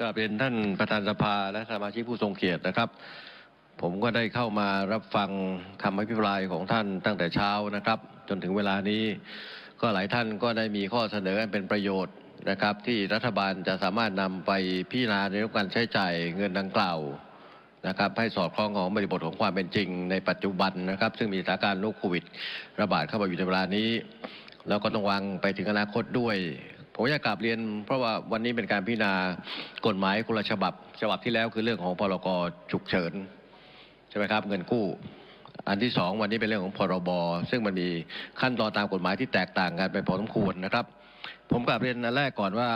ก็เป็นท่านประธานสภาและสมาชิกผู้ทรงเกียรตินะครับ ผมก็ได้เข้ามารับฟังคำอภิปรายของท่านตั้งแต่เช้านะครับ จนถึงเวลานี้ ก็หลายท่านก็ได้มีข้อเสนออันเป็นประโยชน์นะครับ ที่รัฐบาลจะสามารถนำไปพิจารณาในเรื่องการใช้จ่ายเงินดังกล่าวนะครับให้สอดคล้องของบริบทของความเป็นจริงในปัจจุบันนะครับ ซึ่งมีสถานการณ์โรคโควิด ระบาดเข้ามาอยู่ในเวลานี้ แล้วก็ต้องวางไปถึงอนาคตด้วย ผมอยากกลับเรียนเพราะว่าวันนี้เป็นการพิจารณากฎหมายคนละฉบับ ฉบับที่แล้วคือเรื่องของพรกฉุกเฉินใช่ไหมครับเงินกู้ อันที่สองวันนี้เป็นเรื่องของพรบซึ่งมันมีขั้นตอนตามกฎหมายที่แตกต่างกันไปพอสมควรนะครับ ผมกลับเรียนอันแรกก่อนว่า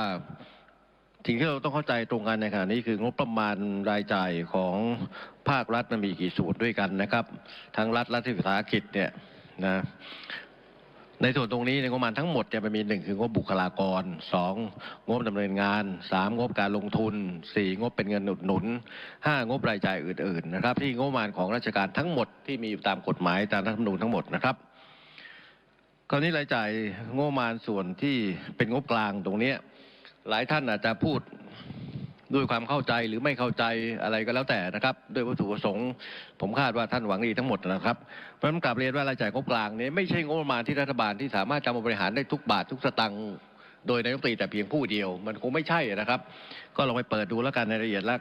สิ่งที่เราต้องเข้าใจตรงกันในขณะนี้คืองบประมาณรายจ่ายของภาครัฐมันมีกี่ส่วนด้วยกันนะครับ ทั้งรัฐและที่วิสาหกิจเนี่ยนะ ในส่วนตรงนี้ในงบประมาณทั้งหมดเนี่ยมันมีหนึ่งคืองบบุคลากรสองงบดำเนินงานสามงบการลงทุนสี่งบเป็นเงินอุดหนุนห้างบรายจ่ายอื่นๆนะครับ ที่งบประมาณของราชการทั้งหมดที่มีอยู่ตามกฎหมายตามรัฐธรรมนูญทั้งหมดนะครับคราวนี้รายจ่ายงบประมาณส่วนที่เป็นงบกลางตรงเนี้ยหลายท่านอาจจะพูด ด้วยความเข้าใจหรือไม่เข้าใจอะไรก็แล้วแต่นะครับ ด้วยวัตถุประสงค์ผมคาดว่าท่านหวังดีทั้งหมดนะครับเพราะฉะนั้นกลับเรียนว่ารายจ่ายงบกลางนี้ไม่ใช่งบประมาณที่รัฐบาลที่สามารถจะมาบริหารได้ทุกบาททุกสตังค์โดยนายกรัฐมนตรีแต่เพียงผู้เดียว มันคงไม่ใช่นะครับ ก็ลองไปเปิดดูแล้วกันในรายละเอียดแล้ว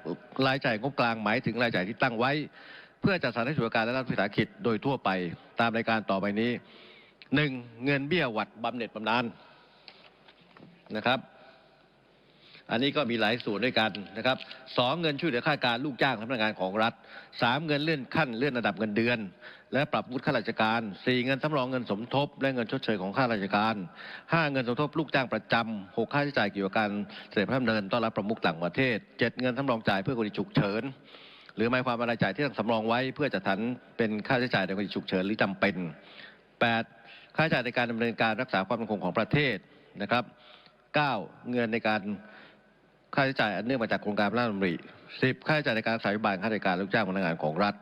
รายจ่ายงบกลางหมายถึงรายจ่ายที่ตั้งไว้ เพื่อจัดสรรให้ส่วนการและรัฐวิสาหกิจโดยทั่วไปตามรายการต่อไปนี้หนึ่งเงินเบี้ยหวัดบำเหน็จบำนาญนะครับ อันนี้ก็มีหลายส่วนด้วยกันนะครับสองเงินช่วยเหลือค่าการลูกจ้างพนักงานของรัฐสามเงินเลื่อนขั้นเลื่อนระดับเงินเดือน และปรับวุฒิข้าราชการสี่เงินสำรองเงินสมทบ และเงินชดเชยของข้าราชการห้าเงินสมทบลูกจ้างประจำหกค่าใช้จ่ายเกี่ยวกับการเสด็จพระดำเนินต้อนรับประมุขต่างประเทศเจ็ดเงินสำรองจ่ายเพื่อกรณีฉุกเฉินหรือหมายความว่ารายจ่ายที่ต้องสำรองไว้ เพื่อจัดสรรเป็นค่าใช้จ่ายในกรณีฉุกเฉินหรือจำเป็นแปดค่าใช้จ่ายในการดำเนินการรักษาความมั่นคงของประเทศนะครับเก้าเงินในการ ค่าใช้จ่ายอันเนื่องมาจากโครงการพระราชดำริสิบค่าใช้จ่ายในการสายบานค่าราชการลูกจ้างพนักงานของรัฐ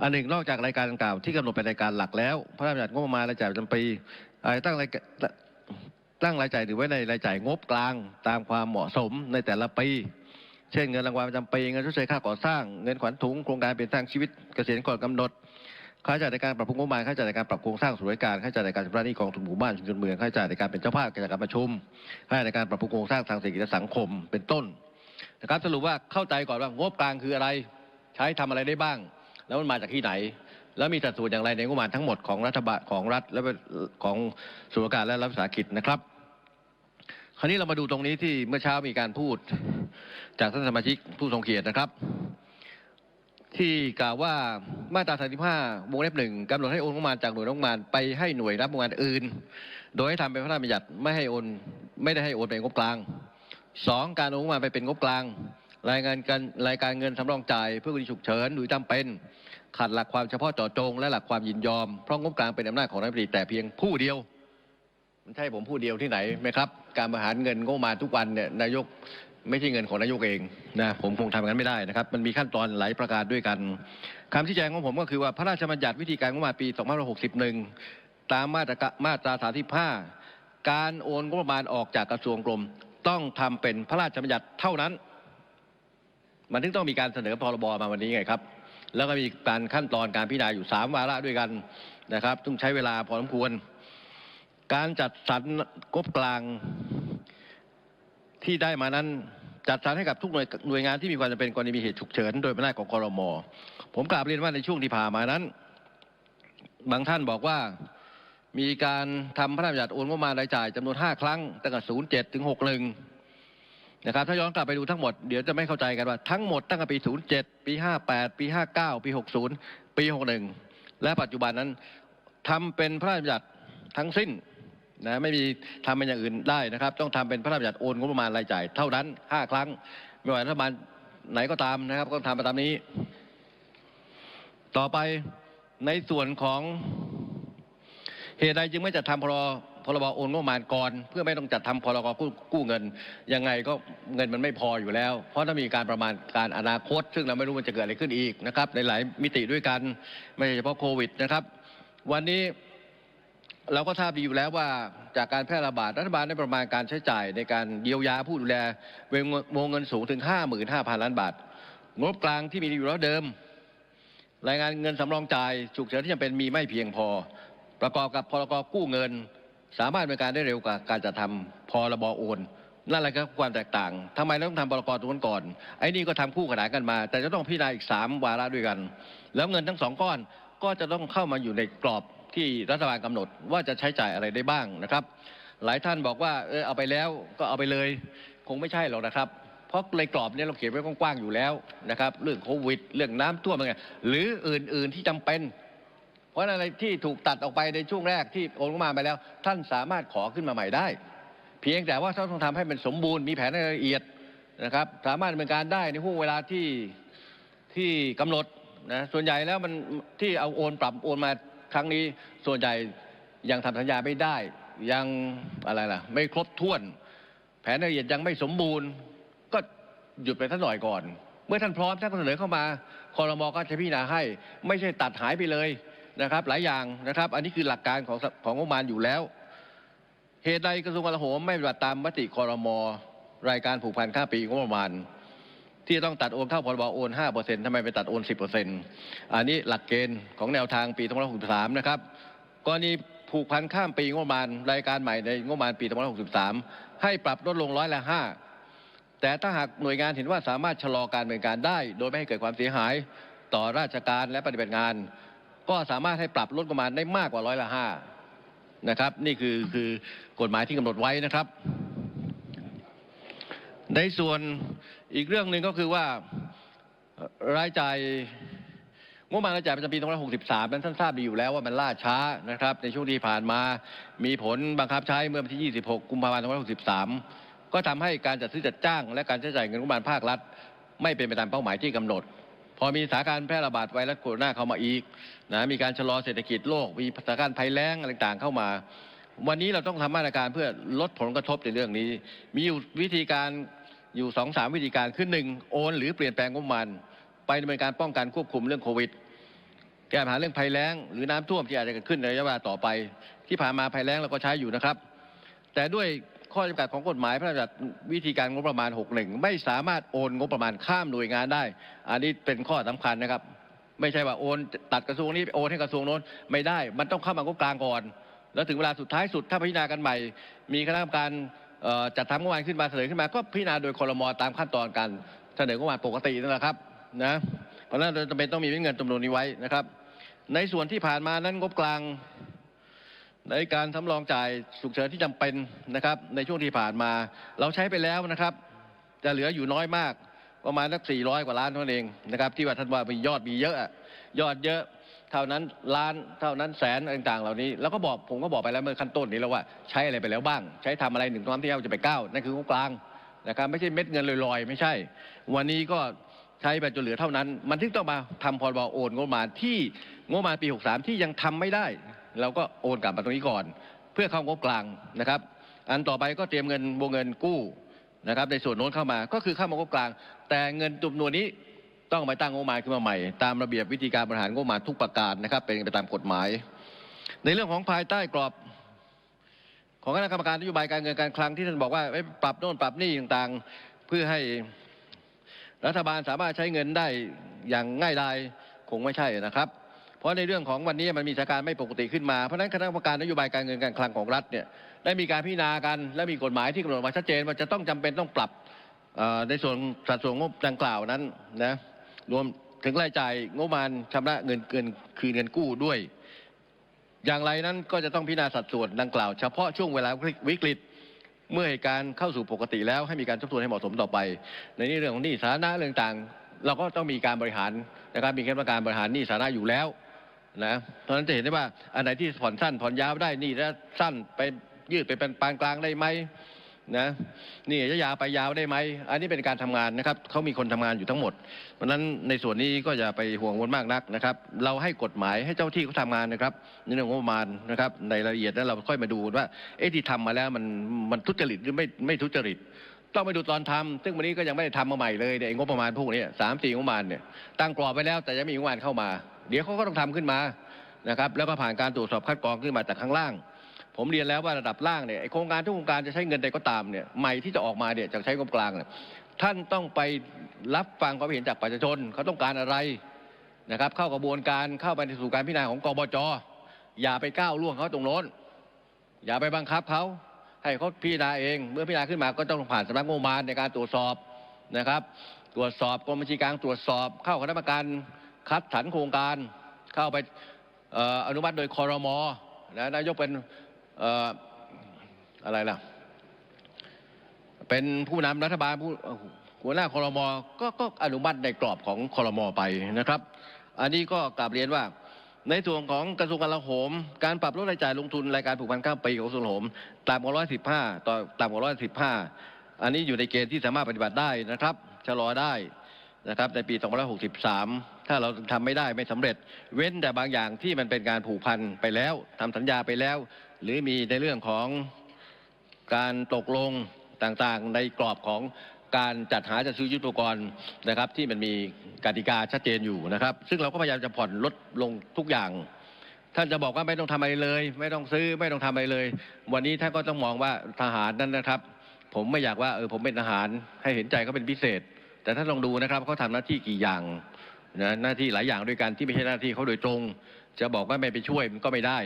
อันหนึ่งนอกจากรายการดังกล่าวที่กำหนดเป็นรายการหลักแล้ว พระราชบัญญัติงบประมาณรายจ่ายประจำปีอาจตั้งรายตั้งรายจ่ายหรือไว้ในรายจ่ายงบกลางตามความเหมาะสมในแต่ละปี เช่นเงินรางวัลประจำปีเงินชดเชยค่าก่อสร้างเงินขวัญถุงโครงการเปลี่ยนแปลงชีวิตเกษียณก่อนกำหนด ค่าใช้จ่ายในการปรับปรุงงบประมาณค่าใช้จ่ายในการปรับโครงสร้างส่วนราชการค่าใช้จ่ายในการชำระหนี้กองทุนหมู่บ้านชุมชนเมืองค่าใช้จ่ายในการเป็นเจ้าภาพกิจกรรประชุมค่าใช้จ่ายในการปรับปรุงโครงสร้างทางเศรษฐกิจและสังคมเป็นต้นนะครับสรุปว่าเข้าใจก่อนว่างบกลางคืออะไร ใช้ทำอะไรได้บ้าง แล้วมันมาจากที่ไหน แล้วมีสัดส่วนอย่างไรในงบประมาณทั้งหมดของรัฐบาลของรัฐและของส่วนราชการและรัฐวิสาหกิจนะครับ คราวนี้เรามาดูตรงนี้ที่เมื่อเช้ามีการพูดจากท่านสมาชิกผู้ทรงเกียรตินะครับ ที่กล่าวว่ามาตรา35วงเล็บหนึ่งกำหนดให้โอนงบประมาณจากหน่วยงบประมาณไปให้หน่วยรับงบประมาณอื่น โดยให้ทำเป็นพระราชบัญญัติไม่ให้โอนไม่ได้ให้โอนเป็นงบกลางสองการโอนงบประมาณไปเป็นงบกลาง รายงานการรายการเงินสำรองจ่ายเพื่อกรณีฉุกเฉินหรือจำเป็นขัดหลักความเฉพาะเจาะจงและหลักความยินยอมเพราะงบกลางเป็นอำนาจของรัฐมนตรีแต่เพียงผู้เดียวมันใช่ผมผู้เดียวที่ไหนไหมครับ การบริหารเงินงบประมาณทุกวันเนี่ยนายก ไม่ใช่เงินของนายกเองนะผมคงทำอย่างนั้นไม่ได้นะครับ มันมีขั้นตอนหลายประการด้วยกันคำชี้แจงของผมก็คือว่าพระราชบัญญัติวิธีการงบประมาณปี 2561 ตามมาตรามาตรา35การโอนงบประมาณออกจากกระทรวงกรมต้องทำเป็นพระราชบัญญัติเท่านั้น มันถึงต้องมีการเสนอพรบมาวันนี้ไงครับ แล้วก็มีการขั้นตอนการพิจารณาอยู่สามวาระด้วยกันนะครับต้องใช้เวลาพอสมควร การจัดสรรงบกลาง ที่ได้มานั้นจัดสรรให้กับทุกหน่วยวยงานที่มีความจำเป็นกรณีมีเหตุฉุกเฉินโดยอำนาจของกรมผมกราบเรียนว่าในช่วงที่ผ่านมานั้น บางท่านบอกว่ามีการทำพระราชบัญญัติโอนงบประมาณรายจ่ายจำนวน 5 ครั้งตั้งแต่07 ถึง 61 นะครับ ถ้าย้อนกลับไปดูทั้งหมด เดี๋ยวจะไม่เข้าใจกันว่าทั้งหมดตั้งแต่ปี 07 ปี 58 ปี 59 ปี 60 ปี 61 และปัจจุบันนั้นทำเป็นพระราชบัญญัติทั้งสิ้น นะไม่มีทำเป็นอย่างอื่นได้นะครับ ต้องทำเป็นพระราชบัญญัติโอนงบประมาณรายจ่ายเท่านั้น 5 ครั้งไม่ว่ารัฐบาลไหนก็ตามนะครับ ก็ทำไปตามนี้ ต่อไปในส่วนของเหตุใดจึงไม่จัดทำพรพรบโอนงบประมาณก่อน เพื่อไม่ต้องจัดทำพรกกู้กู้เงิน ยังไงก็เงินมันไม่พออยู่แล้ว เพราะถ้ามีการประมาณการอนาคต ซึ่งเราไม่รู้มันจะเกิดอะไรขึ้นอีกนะครับในหลายมิติด้วยกัน ไม่ใช่เฉพาะโควิดนะครับ วันนี้ เราก็ทราบดีอยู่แล้วว่าจากการแพร่ระบาดรัฐบาลได้ประมาณการใช้จ่ายในการเยียวยาผู้ดูแลวงเงินสูงถึง 55,000 ล้านบาท งบกลางที่มีอยู่แล้วเดิม รายงานเงินสำรองจ่ายฉุกเฉินที่จำเป็นมีไม่เพียงพอ ประกอบกับพรกกู้เงิน สามารถดำเนินการได้เร็วกว่าการจะทำพรบโอนนั่นแหละครับความแตกต่างทำไมเราต้องทำพรกตรงนั้นก่อน ไอ้นี่ก็ทำคู่ขนานกันมา แต่จะต้องพิจารณาอีกสามวาระด้วยกัน แล้วเงินทั้งสองก้อนก็จะต้องเข้ามาอยู่ในกรอบ ที่รัฐบาลกำหนดว่าจะใช้จ่ายอะไรได้บ้างนะครับ หลายท่านบอกว่าเออเอาไปแล้วก็เอาไปเลย คงไม่ใช่หรอกนะครับ เพราะในกรอบนี้เราเขียนไว้กว้างๆอยู่แล้วนะครับ เรื่องโควิด เรื่องน้ำท่วมอะไรหรืออื่นๆที่จำเป็น เพราะอะไรที่ถูกตัดออกไปในช่วงแรกที่โอนเข้ามาไปแล้ว ท่านสามารถขอขึ้นมาใหม่ได้ เพียงแต่ว่าท่านต้องทำให้มันสมบูรณ์มีแผนในรายละเอียดนะครับ สามารถดำเนินการได้ในห่วงเวลาที่ที่กำหนดนะส่วนใหญ่แล้วมันที่เอาโอนปรับโอนมา ครั้งนี้ส่วนใหญ่ยังทำสัญญาไม่ได้ยังอะไรล่ะ ไม่ครบถ้วน แผนละเอียดยังไม่สมบูรณ์ ก็หยุดไปสักหน่อยก่อน เมื่อท่านพร้อมท่านเสนอเข้ามาคอรมอก็จะพิจารณาให้ ไม่ใช่ตัดหายไปเลยนะครับ หลายอย่างนะครับ อันนี้คือหลักการของของงบประมาณอยู่แล้ว เหตุใดกระทรวงกลาโหมไม่ปฏิบัติตามมติคอรมอรายการผูกพันค่าปีงบประมาณ ที่จะต้องตัดโอนเข้าพรบโอน5%ทำไมไปตัดโอน 10%อันนี้หลักเกณฑ์ของแนวทางปี2563 นะครับกรณีผูกพันข้ามปีงบประมาณรายการใหม่ในงบประมาณปี2563 ให้ปรับลดลงร้อยละ 5 แต่ถ้าหากหน่วยงานเห็นว่าสามารถชะลอการดำเนินการได้ โดยไม่ให้เกิดความเสียหายต่อราชการและปฏิบัติงาน ก็สามารถให้ปรับลดประมาณได้มากกว่าร้อยละห้านะครับ นี่คือคือกฎหมายที่กำหนดไว้นะครับ ในส่วน อีกเรื่องหนึ่งก็คือว่ารายจ่ายงบประมาณรายจ่ายประจำปี2563 นั้นท่านทราบดีอยู่แล้วว่ามันล่าช้านะครับ ในช่วงที่ผ่านมามีผลบังคับใช้เมื่อวันที่ 26 กุมภาพันธ์2563 ก็ทำให้การจัดซื้อจัดจ้าง และการใช้จ่ายเงินงบประมาณภาครัฐ ไม่เป็นไปตามเป้าหมายที่กำหนด พอมีสถานการณ์แพร่ระบาดไวรัสโคโรนาเข้ามาอีกนะมีการชะลอเศรษฐกิจโลก มีสถานการณ์ภัยแล้งอะไรต่างๆเข้ามา วันนี้เราต้องทำมาตรการเพื่อลดผลกระทบในเรื่องนี้ มีวิธีการ อยู่สองสามวิธีการคือหนึ่งโอนหรือเปลี่ยนแปลงงบประมาณไปดำเนินการป้องกันควบคุมเรื่องโควิด แก้ปัญหาเรื่องภัยแล้ง หรือน้ำท่วมที่อาจจะเกิดขึ้นในระยะเวลาต่อไป ที่ผ่านมาภัยแล้งเราก็ใช้อยู่นะครับ แต่ด้วยข้อจำกัดของกฎหมายพระราชบัญญัติวิธีการงบประมาณ 61 ไม่สามารถโอนงบประมาณข้ามหน่วยงานได้ อันนี้เป็นข้อสำคัญนะครับ ไม่ใช่ว่าโอนตัดกระทรวงนี้โอนให้กระทรวงโน้นไม่ได้ มันต้องเข้ามางบกลางก่อน แล้วถึงเวลาสุดท้ายสุดถ้าพิจารณากันใหม่ มีคณะกรรมการ จัดทำงบประมาณขึ้นมาเสนอขึ้นมาก็พิจารณาโดยคอรมอตามขั้นตอนการเสนองบประมาณปกตินั่นแหละครับนะเพราะนั้นเราจำเป็นต้องมีเงินจำนวนนี้ไว้นะครับ ในส่วนที่ผ่านมานั้นงบกลาง ในการทำรองจ่ายฉุกเฉินที่จำเป็นนะครับ ในช่วงที่ผ่านมา เราใช้ไปแล้วนะครับ จะเหลืออยู่น้อยมากประมาณสัก400 กว่าล้านเท่านั้นเองนะครับ ที่ว่าท่านว่ามียอดมีเยอะ ยอดเยอะ เท่านั้นล้านเท่านั้นแสนต่างๆเหล่านี้แล้วก็บอกผมก็บอกไปแล้วเมื่อขั้นต้นนี้แล้วว่าใช้อะไรไปแล้วบ้าง ใช้ทำอะไรหนึ่งน้อมที่เราจะไปก้าวนั่นคืองบกลางนะครับไม่ใช่เม็ดเงินลอยๆ ไม่ใช่ วันนี้ก็ใช้ไปจนเหลือเท่านั้น มันถึงต้องมาทำพรบโอนงบประมาณที่งบประมาณปี 63 ที่ยังทำไม่ได้ เราก็โอนกลับมาตรงนี้ก่อน เพื่อเข้างบกลางนะครับ อันต่อไปก็เตรียมเงินวงเงินกู้นะครับในส่วนโน้นเข้ามาก็คือเข้ามางบกลาง แต่เงินจำนวนนี้ ต้องไปตั้งงบมาขึ้นมาใหม่ตามระเบียบวิธีการบริหารงบมาทุกประการนะครับ เป็นไปตามกฎหมาย ในเรื่องของภายใต้กรอบ ของคณะกรรมการนโยบายการเงินการคลังที่ท่านบอกว่าเอ้ยปรับโน่นปรับนี่ต่างๆ เพื่อให้รัฐบาลสามารถใช้เงินได้อย่างง่ายดายคงไม่ใช่นะครับ เพราะในเรื่องของวันนี้มันมีสถานการณ์ไม่ปกติขึ้นมา เพราะฉะนั้นคณะกรรมการนโยบายการเงินการคลังของรัฐเนี่ยได้มีการพิจารณากัน และมีกฎหมายที่กำหนดมาชัดเจนว่าจะต้องจำเป็นต้องปรับในส่วนสัดส่วนงบดังกล่าวนั้นนะ รวมถึงรายจ่ายงบประมาณชำระเงินเกินคืนเงินกู้ด้วย อย่างไรนั้นก็จะต้องพิจารณาสัดส่วนดังกล่าวเฉพาะช่วงเวลาวิกฤตเมื่อเหตุการณ์เข้าสู่ปกติแล้วให้มีการทบทวนให้เหมาะสมต่อไป ในนี้เรื่องของหนี้สาธารณะเรื่องต่างเราก็ต้องมีการบริหารนะครับมีคณะกรรมการบริหารหนี้สาธารณะอยู่แล้วนะเพราะฉะนั้นจะเห็นได้ว่าอันไหนที่ผ่อนสั้นผ่อนยาวได้หนี่ระยะสั้นไปยืดไปเป็นปานกลางได้ไหม นะนี่ระยาวไปยาวได้ไหมอันนี้เป็นการทำงานนะครับเขามีคนทำงานอยู่ทั้งหมด เพราะฉะนั้นในส่วนนี้ก็อย่าไปห่วงวนมากนักนะครับ เราให้กฎหมายให้เจ้าที่เขาทำงานนะครับในเรื่องงบประมาณนะครับ ในรายละเอียดแล้วเราค่อยมาดูว่าเอ๊ะที่ทำมาแล้วมันมันทุจริตหรือไม่ไม่ทุจริตต้องไปดูตอนทำซึ่งวันนี้ก็ยังไม่ได้ทำมาใหม่เลยเนี่ยงบประมาณพวกนี้สามสี่งบประมาณเนี่ยตั้งกรอบไปแล้วแต่ยังไม่มีงบประมาณเข้ามา เดี๋ยวเขาก็ต้องทำขึ้นมานะครับแล้วก็ผ่านการตรวจสอบคัดกรองขึ้นมาจากข้างล่าง ผมเรียนแล้วว่าระดับล่างเนี่ยโครงการทุกโครงการจะใช้เงินใดก็ตามเนี่ยใหม่ที่จะออกมาเนี่ยจะใช้งบกลางเนี่ยท่านต้องไปรับฟังความเห็นจากประชาชนเขาต้องการอะไรนะครับ เข้ากระบวนการเข้าไปในสู่การพิจารณาของกบจอย่าไปก้าวล่วงเขาตรงโน้น อย่าไปบังคับเขาให้เขาพิจารณาเอง เมื่อพิจารณาขึ้นมาก็ต้องผ่านสำนักงบประมาณในการตรวจสอบนะครับ ตรวจสอบกรมบัญชีกลางตรวจสอบ เข้าคณะกรรมการคัดสรรโครงการ เข้าไปอออนุมัติโดยคอรมอนะนายกเป็น อะไรล่ะ เป็นผู้นำรัฐบาลผู้หัวหน้าคอรมอก็ก็อนุมัติในกรอบของคอรมอไปนะครับ อันนี้ก็กลับเรียนว่า ในส่วนของกระทรวงกลาโหม การปรับลดรายจ่ายลงทุนรายการผูกพันข้ามปีของกระทรวงกลาโหมต่ำกว่าร้อยสิบห้าต่อต่ำกว่าร้อยสิบห้าอันนี้อยู่ในเกณฑ์ที่สามารถปฏิบัติได้นะครับชะลอได้ นะครับในปี2563 ถ้าเราทำไม่ได้ไม่สำเร็จ เว้นแต่บางอย่างที่มันเป็นการผูกพันไปแล้วทำสัญญาไปแล้ว หรือมีในเรื่องของการตกลงต่างๆ ในกรอบของการจัดหาจัดซื้อยุทธปกรณ์นะครับ ที่มันมีกติกาชัดเจนอยู่นะครับ ซึ่งเราก็พยายามจะผ่อนลดลงทุกอย่าง ท่านจะบอกว่าไม่ต้องทำอะไรเลย ไม่ต้องซื้อไม่ต้องทำอะไรเลย วันนี้ท่านก็ต้องมองว่าทหารนั้นนะครับ ผมไม่อยากว่าเออผมเป็นทหารให้เห็นใจเขาเป็นพิเศษ แต่ท่านลองดูนะครับเขาทำหน้าที่กี่อย่างนะหน้าที่หลายอย่างด้วยกันที่ไม่ใช่หน้าที่เขาโดยตรง จะบอกว่าไม่ไปช่วยมันก็ไม่ได้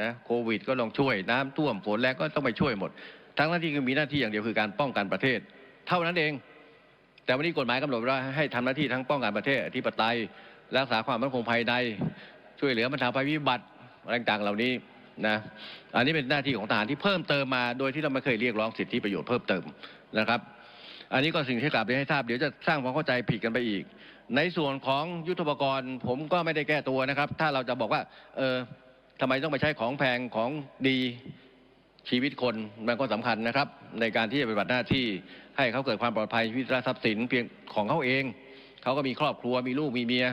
นะโควิดก็ต้องช่วยน้ำท่วมฝนแรงก็ต้องไปช่วยหมด ทั้งหน้าที่คือมีหน้าที่อย่างเดียวคือการป้องกันประเทศ เท่านั้นเอง แต่วันนี้กฎหมายกำหนดว่าให้ทำหน้าที่ทั้งป้องกันประเทศอธิปไตยรักษาความมั่นคงภายในช่วยเหลือบรรเทาภัยพิบัติอะไรต่างๆเหล่านี้นะอันนี้เป็นหน้าที่ของทหารที่เพิ่มเติมมา โดยที่เราไม่เคยเรียกร้องสิทธิประโยชน์เพิ่มเติมนะครับ อันนี้ก็สิ่งที่กลับเรียนให้ทราบเดี๋ยวจะสร้างความเข้าใจผิดกันไปอีก ในส่วนของยุทธปกรณ์ ผมก็ไม่ได้แก้ตัวนะครับ ถ้าเราจะบอกว่า เออทำไมต้องไปใช้ของแพงของดีชีวิตคนมันก็สำคัญนะครับ ในการที่จะปฏิบัติหน้าที่ให้เขาเกิดความปลอดภัยชีวิตและทรัพย์สินเพียงของเขาเอง เขาก็มีครอบครัวมีลูกมีเมีย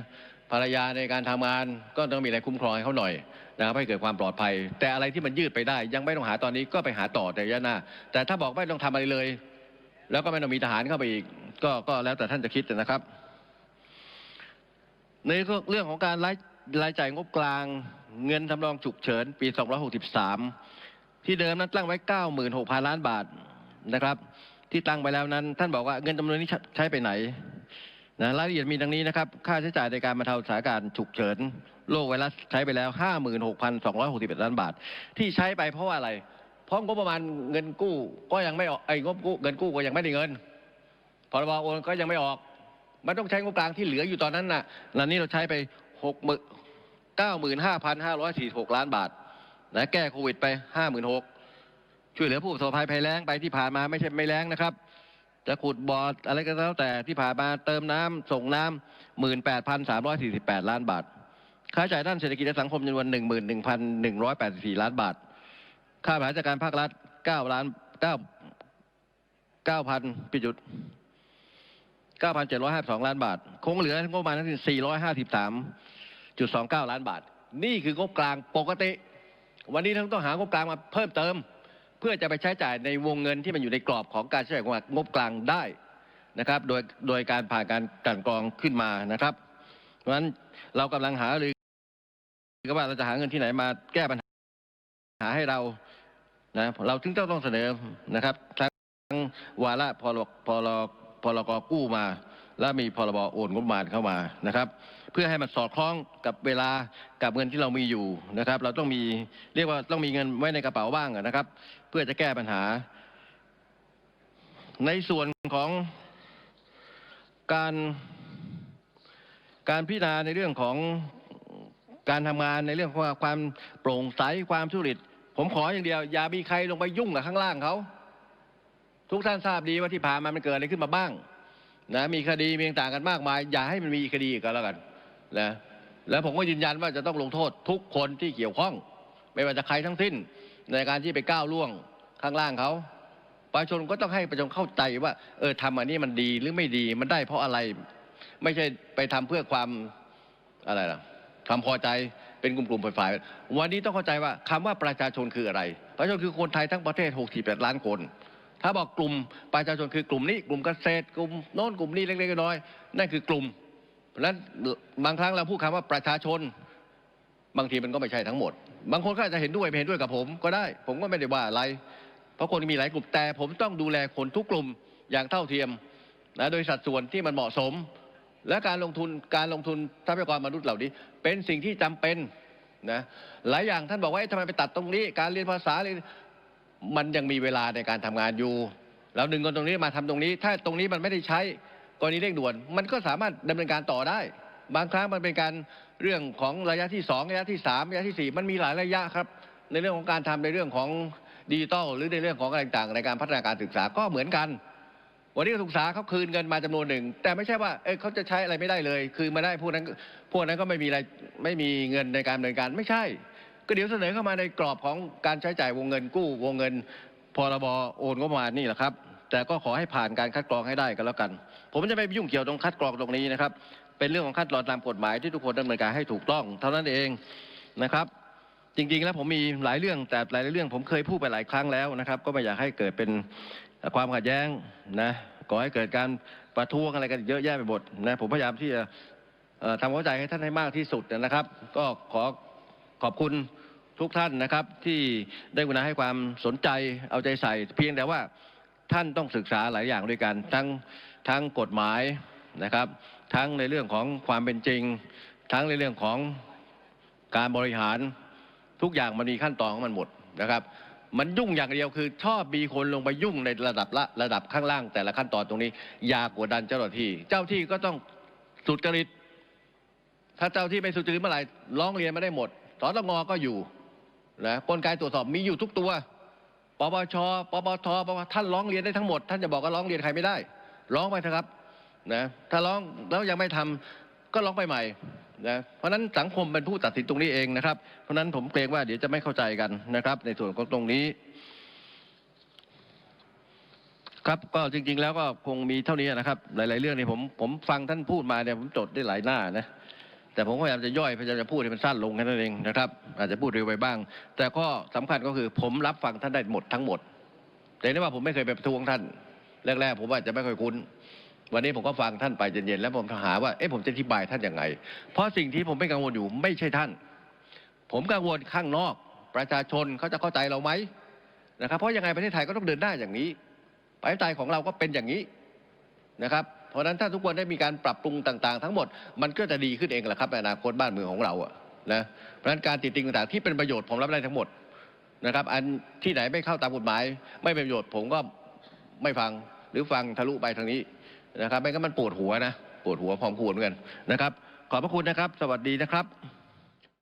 ภรรยาในการทำงาน ก็ต้องมีอะไรคุ้มครองให้เขาหน่อยนะครับให้เกิดความปลอดภัย แต่อะไรที่มันยืดไปได้ ยังไม่ต้องหาตอนนี้ก็ไปหาต่อในระยะหน้า แต่ถ้าบอกไม่ต้องทำอะไรเลย แล้วก็ไม่ต้องมีทหารเข้าไปอีก ก็ก็แล้วแต่ท่านจะคิดนะครับ ในเรื่องของการรายรายจ่ายงบกลาง เงินทำรองฉุกเฉินปี 263 ที่เดิมนั้นตั้งไว้ 96,000 ล้านบาทนะครับ ที่ตั้งไปแล้วนั้น ท่านบอกว่าเงินจำนวนนี้ใช้ไปไหนนะรายละเอียดมีดังนี้นะครับ ค่าใช้จ่ายในการบรรเทาสถานการณ์ฉุกเฉินโรคไวรัสใช้ไปแล้ว 56,261 ล้านบาท ที่ใช้ไปเพราะว่าอะไร เพราะงบประมาณเงินกู้ก็ยังไม่ออกไอ้งบกู้เงินกู้ก็ยังไม่ได้เงินพรบโอนก็ยังไม่ออก มันต้องใช้งบกลางที่เหลืออยู่ตอนนั้นน่ะแล้วนี้เราใช้ไปหกหมื่นเก้าหมื่นห้าพันห้าร้อยสี่หกล้านบาทนะแก้โควิดไปห้าหมื่นหกช่วยเหลือผู้ประสบภัยภัยแล้งไปที่ผ่านมาไม่ใช่ไม่แล้งนะครับ จะขุดบ่ออะไรก็แล้วแต่ที่ผ่านมาเติมน้ำส่งน้ำหมื่นแปดพันสามร้อยสี่สิบแปดล้านบาท ค่าใช้จ่ายด้านเศรษฐกิจและสังคมจำนวนหนึ่งหมื่นหนึ่งพันหนึ่งร้อยแปดสิบสี่ล้านบาท ค่าบริหารจัดการภาครัฐเก้าล้านเก้าเก้าพันพิจุด9,752ล้านบาท คงเหลืองบประมาณทั้งสิ้น453.29ล้านบาท นี่คืองบกลางปกติ วันนี้ท่านต้องหางบกลางมาเพิ่มเติม เพื่อจะไปใช้จ่ายในวงเงินที่มันอยู่ในกรอบของการใช้จ่ายของงบกลางได้นะครับ โดยโดยการผ่านการกันกรองขึ้นมานะครับ เพราะฉะนั้นเรากำลังหาหรือก็ว่าเราจะหาเงินที่ไหนมาแก้ปัญหาให้เรา นะเราถึงต้องต้องเสนอนะครับทั้งวาระพรพรพรกกู้มา และมีพรบโอนงบประมาณเข้ามานะครับ เพื่อให้มันสอดคล้องกับเวลากับเงินที่เรามีอยู่นะครับ เราต้องมีเรียกว่าต้องมีเงินไว้ในกระเป๋าบ้างนะครับ เพื่อจะแก้ปัญหา ในส่วนของการการพิจารณาในเรื่องของการทำงานในเรื่องของความโปร่งใสความทุจริต ผมขออย่างเดียว อย่ามีใครลงไปยุ่งกับข้างล่างเขาทุกท่านทราบดีว่าที่ผ่านมามันเกิดอะไรขึ้นมาบ้างนะมีคดีมีต่างกันมากมาย อย่าให้มันมีคดีอีกก็แล้วกันนะแล้วผมก็ยืนยันว่าจะต้องลงโทษทุกคนที่เกี่ยวข้อง ไม่ว่าจะใครทั้งสิ้น ในการที่ไปก้าวล่วงข้างล่างเขาประชาชนก็ต้องให้ประชาชนเข้าใจว่า เออทำอันนี้มันดีหรือไม่ดีมันได้เพราะอะไร ไม่ใช่ไปทำเพื่อความอะไรล่ะความพอใจ เป็นกลุ่มๆฝ่ายๆวันนี้ต้องเข้าใจว่าคำว่าประชาชนคืออะไร ประชาชนคือคนไทยทั้งประเทศ68ล้านคน ถ้าบอกกลุ่มประชาชนคือกลุ่มนี้ กลุ่มเกษตรกลุ่มโน้นกลุ่มนี้เล็กๆน้อยๆนั่นคือกลุ่มเพราะนั้นบางครั้งเราพูดคำว่าประชาชน บางทีมันก็ไม่ใช่ทั้งหมด บางคนก็อาจจะเห็นด้วยไม่เห็นด้วยกับผมก็ได้ ผมก็ไม่ได้ว่าอะไร เพราะคนมีหลายกลุ่มแต่ผมต้องดูแลคนทุกกลุ่มอย่างเท่าเทียมนะโดยสัดส่วนที่มันเหมาะสม และการลงทุนการลงทุนทรัพยากรมนุษย์เหล่านี้ เป็นสิ่งที่จำเป็นนะหลายอย่างท่านบอกว่าทำไมไปตัดตรงนี้ การเรียนภาษาเรียมันยังมีเวลาในการทำงานอยู่แล้วดึงคนตรงนี้มาทำตรงนี้ ถ้าตรงนี้มันไม่ได้ใช้กรณีเร่งด่วน มันก็สามารถดำเนินการต่อได้ บางครั้งมันเป็นการเรื่องของระยะที่สองระยะที่สามระยะที่สี่มันมีหลายระยะครับ ในเรื่องของการทำในเรื่องของดิจิตอลหรือในเรื่องของอะไรต่างๆในการพัฒนาการศึกษาก็เหมือนกัน วันนี้กระทรวงศึกษาเขาคืนเงินมาจำนวนหนึ่งแต่ไม่ใช่ว่าเอ้ยเขาจะใช้อะไรไม่ได้เลยคือมาได้พวกนั้นพวกนั้นก็ไม่มีอะไรไม่มีเงินในการดำเนินการไม่ใช่ ก็เดี๋ยวเสนอเข้ามาในกรอบของการใช้จ่ายวงเงินกู้วงเงินพรบโอนงบประมานี่แหละครับ แต่ก็ขอให้ผ่านการคัดกรองให้ได้ก็แล้วกัน ผมจะไม่ยุ่งเกี่ยวตรงคัดกรองตรงนี้นะครับ เป็นเรื่องของคัดกรองตามกฎหมายที่ทุกคนดำเนินการให้ถูกต้อง เท่านั้นเองนะครับ จริงๆแล้วผมมีหลายเรื่องแต่หลายเรื่องผมเคยพูดไปหลายครั้งแล้วนะครับ ก็ไม่อยากให้เกิดเป็น ความขัดแย้งนะก่อให้เกิดการประท้วงอะไรกันเยอะแยะไปหมดนะผมพยายามที่จะทำความเข้าใจให้ท่านให้มากที่สุดนะครับ ก็ขอขอบคุณทุกท่านนะครับ ที่ได้กุณาให้ความสนใจเอาใจใส่ เพียงแต่ว่าท่านต้องศึกษาหลายอย่างด้วยกัน ทั้งทั้งกฎหมายนะครับ ทั้งในเรื่องของความเป็นจริง ทั้งในเรื่องของการบริหารทุกอย่างมันมีขั้นตอนของมันหมดนะครับ มันยุ่งอย่างเดียวคือชอบมีคนลงไปยุ่งในระดับละระดับข้างล่างแต่ละขั้นตอนตรงนี้ อย่ากดดันเจ้าหน้าที่ เจ้าที่ก็ต้องสุดจริต ถ้าเจ้าที่ไม่สุจริตเมื่อไหร่ร้องเรียนไม่ได้หมดสตงก็อยู่นะกลไกตรวจสอบมีอยู่ทุกตัวปปชปปทปปท่านร้องเรียนได้ทั้งหมด ท่านจะบอกว่าร้องเรียนใครไม่ได้ ร้องไปเถอะครับนะถ้าร้องแล้วยังไม่ทำก็ร้องไปใหม่ เพราะฉะนั้นสังคมเป็นผู้ตัดสินตรงนี้เองนะครับ เพราะฉะนั้นผมเกรงว่าเดี๋ยวจะไม่เข้าใจกันนะครับ ในส่วนของตรงนี้ ครับก็จริง ๆ แล้วก็คงมีเท่านี้นะครับ หลาย ๆ เรื่องนี่ผมผมฟังท่านพูดมาเนี่ยผมจดได้หลายหน้านะแต่ผมก็พยายามจะย่อยพยายามจะพูดให้มันสั้นลงแค่นั้นเองนะครับ อาจจะพูดเร็วไปบ้าง แต่ก็สำคัญก็คือผมรับฟังท่านได้หมดทั้งหมด แต่นี่ว่าผมไม่เคยไปประท้วงท่านแรกๆผมอาจจะไม่ค่อยคุ้น วันนี้ผมก็ฟังท่านไปเย็นๆแล้วผมหาว่าเอ๊ะผมจะอธิบายท่านยังไง เพราะสิ่งที่ผมไม่กังวลอยู่ไม่ใช่ท่าน ผมกังวลข้างนอก ประชาชนเขาจะเข้าใจเราไหมนะครับเพราะยังไงประเทศไทยก็ต้องเดินหน้าอย่างนี้ประเทศไทยของเราก็เป็นอย่างนี้นะครับ เพราะฉะนั้นถ้าทุกคนได้มีการปรับปรุงต่างๆ ทั้งหมดมันก็จะดีขึ้นเองแหละครับในอนาคตบ้านเมืองของเราอะนะเพราะฉะนั้นการติดติงต่างๆที่เป็นประโยชน์ผมรับได้ทั้งหมดนะครับ อันที่ไหนไม่เข้าตามกฎหมาย ไม่เป็นประโยชน์ผมก็ไม่ฟังหรือฟังทะลุไปทางนี้ นะครับไม่งั้นมันปวดหัวนะปวดหัวพร้อมควรเหมือนกันนะครับขอบพระคุณนะครับ สวัสดีนะครับ